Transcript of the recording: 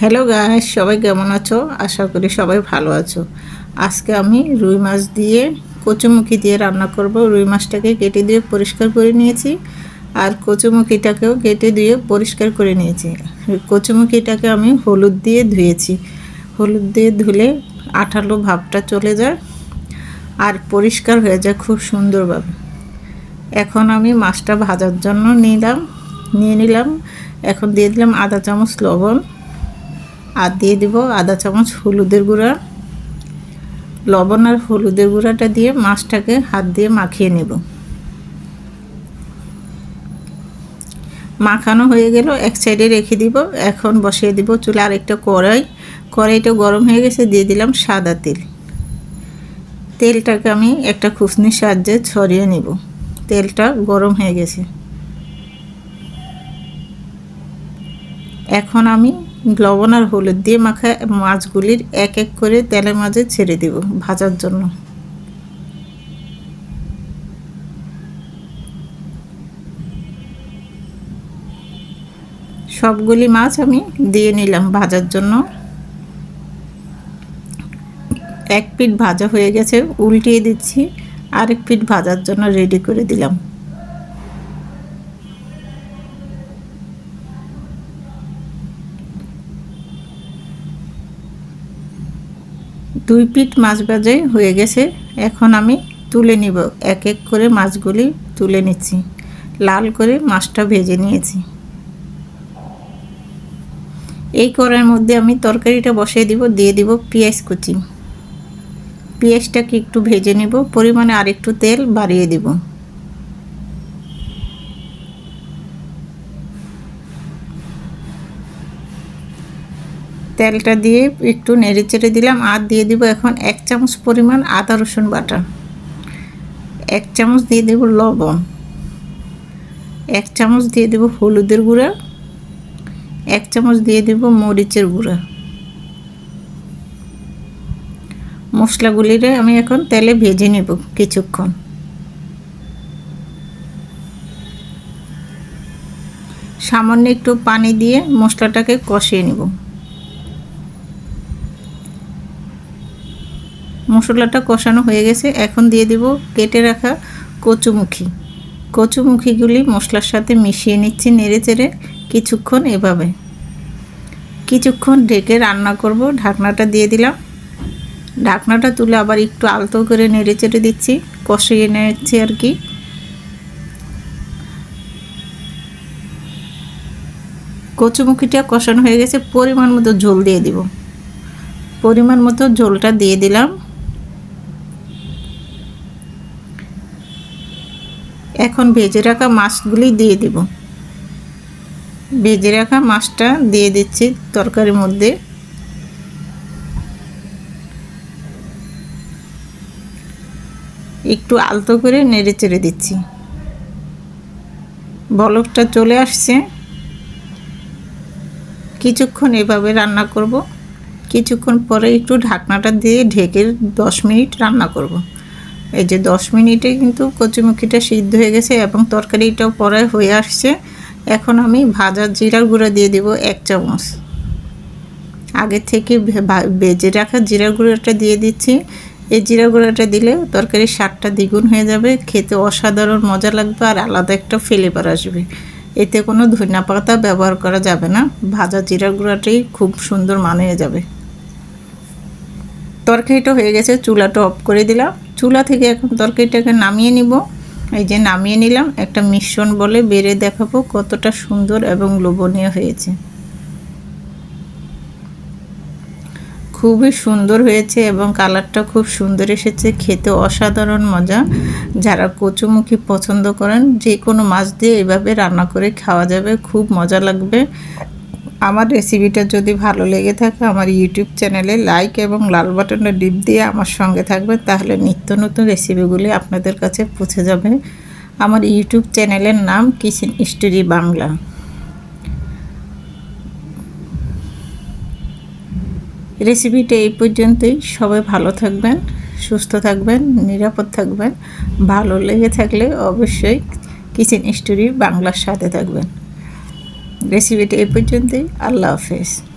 Hello guys সবাই কেমন আছো? আশা করি সবাই ভালো আছো। আজকে আমি রুই মাছ দিয়ে কচুমুখি দিয়ে রান্না করব। রুই মাছটাকে কেটে দিয়ে পরিষ্কার করে নিয়েছি আর কচুমুখিটাকেও কেটে দিয়ে পরিষ্কার করে নিয়েছি। কচুমুখিটাকে আমি হলুদ দিয়ে ধুয়েছি। হলুদ দিয়ে ধুলে আঠালো ভাবটা চলে যায় আর পরিষ্কার হয়ে যায় খুব সুন্দরভাবে। এখন আমি মাছটা ভাজার জন্য নিলাম, নিয়ে নিলাম। এখন দিয়ে দিলাম আধা চামচ লবণ। আর দিয়ে দিব আধা চামচ হলুদের গুঁড়া, লবণ আর হলুদের গুঁড়াটা দিয়ে মাছটাকে হাত দিয়ে মাখিয়ে নেব। মাখানো হয়ে গেল, এক সাইডে রেখে দিব, এখন বসিয়ে দিব চুলে আরেকটা কড়াই। কড়াইটা গরম হয়ে গেছে, দিয়ে দিলাম সাদা তেল। তেলটাকে আমি একটা খুসনির সাহায্যে ছড়িয়ে নেব। তেলটা গরম হয়ে গেছে। এখন আমি লবণ আর হলুদ দিয়ে মাখা মাছগুলির এক এক করে তেলের মাঝে ছেড়ে দেব ভাজার জন্য। সবগুলি মাছ আমি দিয়ে নিলাম ভাজার জন্য। এক পিঠ ভাজা হয়ে গেছে, উল্টিয়ে দিচ্ছি, আরেক পিঠ ভাজার জন্য রেডি করে দিলাম। দুই পিঠ মাছ ভাজাই হয়ে গেছে। এখন আমি তুলে নিব। এক এক করে মাছগুলি তুলে নিচ্ছি। লাল করে মাছটা ভেজে নিয়েছি। এই করার মধ্যে আমি তরকারিটা বসিয়ে দিব, দিয়ে দিব পেঁয়াজ কুচি। পেঁয়াজটাকে একটু ভেজে নিব। পরিমাণে আরেকটু তেল বাড়িয়ে দিব। তেলটা দিয়ে একটু নেড়ে চেড়ে দিলাম আর দিয়ে দিব এখন এক চামচ পরিমাণ আদা রসুন বাটা। এক চামচ দিয়ে দেব লবণ। এক চামচ দিয়ে দেব হলুদের গুঁড়া। এক চামচ দিয়ে দেব মরিচের গুঁড়া। মশলাগুলিরে আমি এখন তেলে ভেজে নেব কিছুক্ষণ। সামান্য একটু পানি দিয়ে মশলাটাকে কষিয়ে নেব। মশলাটা কষানো হয়ে গেছে। এখন দিয়ে দিব কেটে রাখা কচুমুখি। কচুমুখিগুলি মশলার সাথে মিশিয়ে নিচ্ছি নেড়ে চেড়ে কিছুক্ষণ এভাবে। কিছুক্ষণ ঢেকে রান্না করব। ঢাকনাটা দিয়ে দিলাম। ঢাকনাটা তুলে আবার একটু আলতো করে নেড়ে চেড়ে দিচ্ছি, কষিয়ে নিচ্ছি আর কি। কচুমুখিটা কষানো হয়ে গেছে। পরিমাণ মতো ঝোল দিয়ে দিব। পরিমাণ মতো ঝোলটা দিয়ে দিলাম। এখন ভেজে রাখা মাছগুলি দিয়ে দিব। ভেজে রাখা মাছটা দিয়ে দিচ্ছি তরকারির মধ্যে। একটু আলতো করে নেড়ে চেড়ে দিচ্ছি। বলকটা চলে আসছে। কিছুক্ষণ এভাবে রান্না করব। কিছুক্ষণ পরে একটু ঢাকনাটা দিয়ে ঢেকে দশ মিনিট রান্না করব। এই যে দশ মিনিটে কিন্তু কচুমুখিটা সিদ্ধ হয়ে গেছে এবং তরকারিটাও পরে হয়ে আসছে। এখন আমি ভাজা জিরার গুঁড়া দিয়ে দেব এক চামচ। আগে থেকে বেজে রাখা জিরা গুঁড়োটা দিয়ে দিচ্ছি। এই জিরা গুঁড়াটা দিলে তরকারির স্বাদটা দ্বিগুণ হয়ে যাবে, খেতে অসাধারণ মজা লাগবে আর আলাদা একটা ফ্লেভার আসবে। এতে কোনো ধনিয়া পাতা ব্যবহার করা যাবে না। ভাজা জিরা গুঁড়াটাই খুব সুন্দর মানিয়ে যাবে। তরকারিটা হয়ে গেছে, চুলাটা অফ করে দিলাম। চুলা থেকে এখন তরকারিটাকে নামিয়ে নিব। এই যে নামিয়ে নিলাম, একটা মিশ্রণ বলে বেড়ে দেখাবো কতটা সুন্দর এবং লোভনীয় হয়েছে। খুবই সুন্দর হয়েছে এবং কালারটা খুব সুন্দর এসেছে, খেতে অসাধারণ মজা। যারা কচুমুখী পছন্দ করেন, যে কোনো মাছ দিয়ে এভাবে রান্না করে খাওয়া যাবে, খুব মজা লাগবে। আমার রেসিপিটা যদি ভালো লেগে থাকে, আমার ইউটিউব চ্যানেলে লাইক এবং লাল বাটনটা ডিপ দিয়ে আমার সঙ্গে থাকবে তাহলে নিত্য নতুন রেসিপিগুলি আপনাদের কাছে পৌঁছে যাবে। আমার ইউটিউব চ্যানেলের নাম কিচেন স্টোরি বাংলা রেসিপিটা এই পর্যন্তই। সবাই ভালো থাকবেন, সুস্থ থাকবেন, নিরাপদ থাকবেন। ভালো লেগে থাকলে অবশ্যই কিচেন স্টোরি বাংলার সাথে থাকবেন। রেসিপিটা এই পর্যন্তই। আল্লাহ হাফেজ।